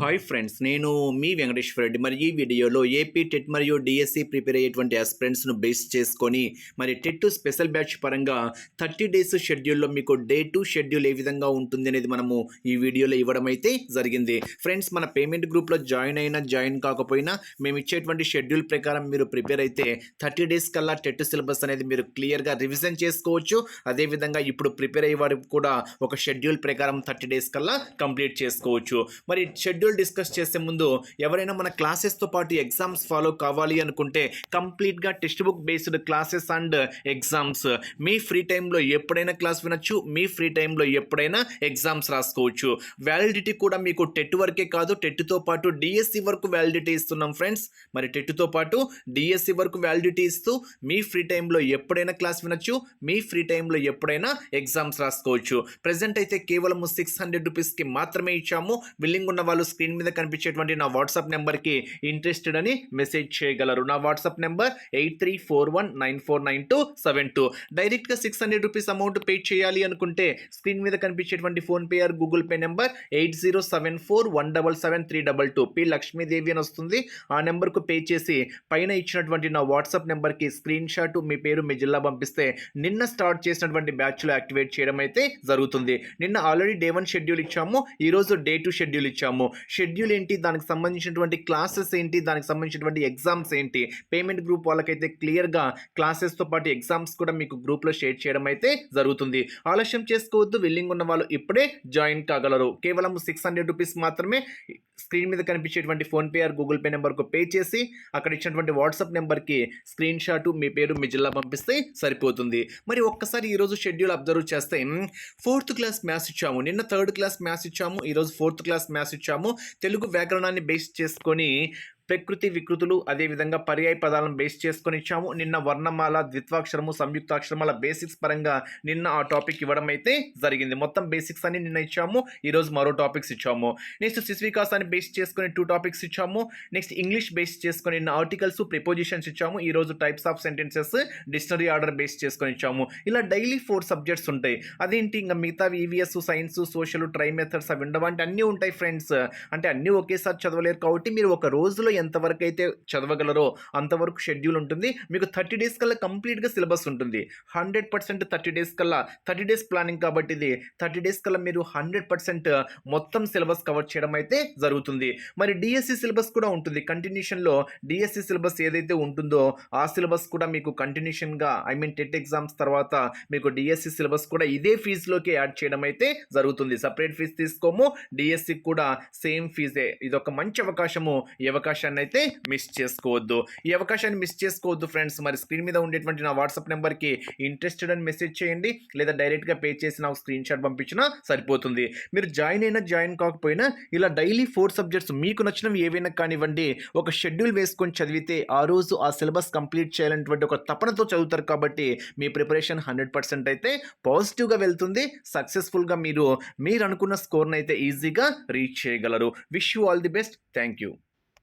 Hi friends నేను మీ వెంకటేశ్వర రెడ్డి. మరి ఈ వీడియోలో ఏపీ టెట్ మరియు డిఎస్సి ప్రిపేర్ అయ్యేటువంటి ఆస్పిరెంట్స్ను బేస్ చేసుకొని మరి టెట్ స్పెషల్ బ్యాచ్ పరంగా థర్టీ డేస్ షెడ్యూల్లో మీకు డే టు షెడ్యూల్ ఏ విధంగా ఉంటుంది అనేది మనము ఈ వీడియోలో ఇవ్వడం అయితే జరిగింది. ఫ్రెండ్స్ మన పేమెంట్ గ్రూప్లో జాయిన్ అయినా జాయిన్ కాకపోయినా మేము ఇచ్చేటువంటి షెడ్యూల్ ప్రకారం మీరు ప్రిపేర్ అయితే థర్టీ డేస్ కల్లా టెట్ సిలబస్ అనేది మీరు క్లియర్గా రివిజన్ చేసుకోవచ్చు. అదేవిధంగా ఇప్పుడు ప్రిపేర్ అయ్యే వారికి కూడా ఒక షెడ్యూల్ ప్రకారం థర్టీ డేస్ కల్లా కంప్లీట్ చేసుకోవచ్చు. మరి షెడ్యూల్ డిస్కస్ చేసే ముందు ఎవరైనా మన క్లాసెస్తో పాటు ఎగ్జామ్స్ ఫాలో కావాలి అనుకుంటే కంప్లీట్గా text book based classes and exams. Me free టైంలో ఎప్పుడైనా క్లాస్ వినొచ్చు మీ ఫ్రీ టైంలో ఎప్పుడైనా ఎగ్జామ్స్ రాసుకోవచ్చు. వ్యాలిడిటీ కూడా మీకు టెట్ వరకే కాదు టెట్తో పాటు డిఎస్సి వరకు వ్యాలిడిటీ ఇస్తున్నాం ఫ్రెండ్స్. మరి టెట్తో పాటు డిఎస్సి వరకు వ్యాలిడిటీ ఇస్తూ మీ ఫ్రీ టైంలో ఎప్పుడైనా క్లాస్ వినొచ్చు మీ ఫ్రీ టైంలో ఎప్పుడైనా ఎగ్జామ్స్ రాసుకోవచ్చు. ప్రజెంట్ అయితే కేవలం సిక్స్ హండ్రెడ్ రూపీస్కి మాత్రమే ఇచ్చాము. విల్లింగ్ ఉన్న వాళ్ళు స్క్రీన్ మీద కనిపించేటువంటి నా వాట్సాప్ నెంబర్కి ఇంట్రెస్టెడ్ అని మెసేజ్ చేయగలరు. నా WhatsApp number eight three four one nine four nine two seven two. డైరెక్ట్గా six hundred rupees amount pay చేయాలి అనుకుంటే స్క్రీన్ మీద కనిపించేటువంటి PhonePe or Google pay number eight zero seven four one double seven three double two. P. Lakshmidevi అని వస్తుంది. ఆ నెంబర్కు pay చేసి పైన ఇచ్చినటువంటి నా వాట్సాప్ నెంబర్కి స్క్రీన్ షాట్ మీ పేరు మీ జిల్లా పంపిస్తే నిన్న స్టార్ట్ చేసినటువంటి బ్యాచ్లో యాక్టివేట్ చేయడం అయితే జరుగుతుంది. నిన్న ఆల్రెడీ డే వన్ షెడ్యూల్ ఇచ్చాము. ఈరోజు డే టూ షెడ్యూల్ ఇచ్చాము. షెడ్యూల్ ఏంటి? దానికి సంబంధించినటువంటి క్లాసెస్ ఏంటి? దానికి సంబంధించినటువంటి ఎగ్జామ్స్ ఏంటి? పేమెంట్ గ్రూప్ వాళ్ళకైతే క్లియర్గా క్లాసెస్తో పాటు ఎగ్జామ్స్ కూడా మీకు గ్రూప్లో షేర్ చేయడం అయితే జరుగుతుంది. ఆలస్యం చేసుకోవద్దు. విల్లింగ్ ఉన్న వాళ్ళు ఇప్పుడే జాయిన్ కాగలరు. కేవలం సిక్స్ హండ్రెడ్ రూపీస్ మాత్రమే స్క్రీన్ మీద కనిపించేటువంటి ఫోన్పే ఆర్ గూగుల్ పే నెంబర్కు పే చేసి అక్కడ ఇచ్చినటువంటి వాట్సాప్ నెంబర్కి స్క్రీన్ షాట్ మీ పేరు మీ జిల్లా పంపిస్తే సరిపోతుంది. మరి ఒక్కసారి ఈరోజు షెడ్యూల్ అబ్జర్వ్ చేస్తే ఫోర్త్ క్లాస్ మ్యాథ్స్ ఇచ్చాము. నిన్న థర్డ్ క్లాస్ మ్యాథ్స్ ఇచ్చాము. ఈరోజు ఫోర్త్ క్లాస్ మ్యాథ్స్ ఇచ్చాము. తెలుగు వ్యాకరణాన్ని బేస్ చేసుకొని ప్రకృతి వికృతులు అదేవిధంగా పర్యాయ పదాలను బేస్ చేసుకొని ఇచ్చాము. నిన్న వర్ణమాల ద్విత్వాక్షరము సంయుక్తాక్షరమాల బేసిక్స్ పరంగా నిన్న ఆ టాపిక్ ఇవ్వడం అయితే జరిగింది. మొత్తం బేసిక్స్ అని నిన్న ఇచ్చాము. ఈరోజు మరో టాపిక్స్ ఇచ్చాము. నెక్స్ట్ శిశువికాసాన్ని బేస్ చేసుకొని టూ టాపిక్స్ ఇచ్చాము. నెక్స్ట్ ఇంగ్లీష్ బేస్ చేసుకొని నిన్న ఆర్టికల్స్ ప్రిపోజిషన్స్ ఇచ్చాము. ఈరోజు types of sentences dictionary order base చేసుకొని ఇచ్చాము. ఇలా డైలీ ఫోర్ సబ్జెక్ట్స్ ఉంటాయి. అదేంటి? ఇంకా మిగతా EVS science social try methods అవి ఉండవు. అంటే అన్నీ ఉంటాయి ఫ్రెండ్స్ అంటే అన్నీ ఒకేసారి చదవలేరు. కాబట్టి మీరు ఒక రోజులో ఎంతవరకు అయితే చదవగలరో అంతవరకు షెడ్యూల్ ఉంటుంది. మీకు థర్టీ డేస్ కల్లా కంప్లీట్గా సిలబస్ ఉంటుంది. హండ్రెడ్ పర్సెంట్ థర్టీ డేస్ కల్లా థర్టీ డేస్ ప్లానింగ్ కాబట్టి ఇది థర్టీ డేస్ కల్లా మీరు హండ్రెడ్ పర్సెంట్ మొత్తం సిలబస్ కవర్ చేయడం అయితే జరుగుతుంది. మరి డిఎస్సి సిలబస్ కూడా ఉంటుంది. కంటిన్యూషన్లో డిఎస్సి సిలబస్ ఏదైతే ఉంటుందో ఆ సిలబస్ కూడా మీకు కంటిన్యూషన్గా ఐ మీన్ టెట్ ఎగ్జామ్స్ తర్వాత మీకు డిఎస్సి సిలబస్ కూడా ఇదే ఫీజులోకి యాడ్ చేయడం అయితే జరుగుతుంది. సపరేట్ ఫీజు తీసుకోము. డిఎస్సి కూడా సేమ్ ఫీజే. ఇది ఒక మంచి అవకాశము. ఈ అవకాశం అవకాశాన్ని అయితే మిస్ చేసుకోవద్దు. ఈ అవకాశాన్ని మిస్ చేసుకోవద్దు ఫ్రెండ్స్ మరి స్క్రీన్ మీద ఉండేటువంటి నా వాట్సాప్ నెంబర్కి ఇంట్రెస్టెడ్ అని మెసేజ్ చేయండి. లేదా డైరెక్ట్గా పే చేసి నాకు స్క్రీన్ షాట్ పంపించినా సరిపోతుంది. మీరు జాయిన్ అయినా జాయిన్ కాకపోయినా ఇలా డైలీ ఫోర్ సబ్జెక్ట్స్ మీకు నచ్చినవి ఏవైనా కానివ్వండి ఒక షెడ్యూల్ వేసుకొని చదివితే ఆ రోజు ఆ సిలబస్ కంప్లీట్ చేయాలనేటువంటి ఒక తపనతో చదువుతారు కాబట్టి మీ ప్రిపరేషన్ హండ్రెడ్ పర్సెంట్ అయితే పాజిటివ్గా వెళ్తుంది. సక్సెస్ఫుల్గా మీరు మీరు అనుకున్న స్కోర్ని అయితే ఈజీగా రీచ్ చేయగలరు. Wish you all the best thank you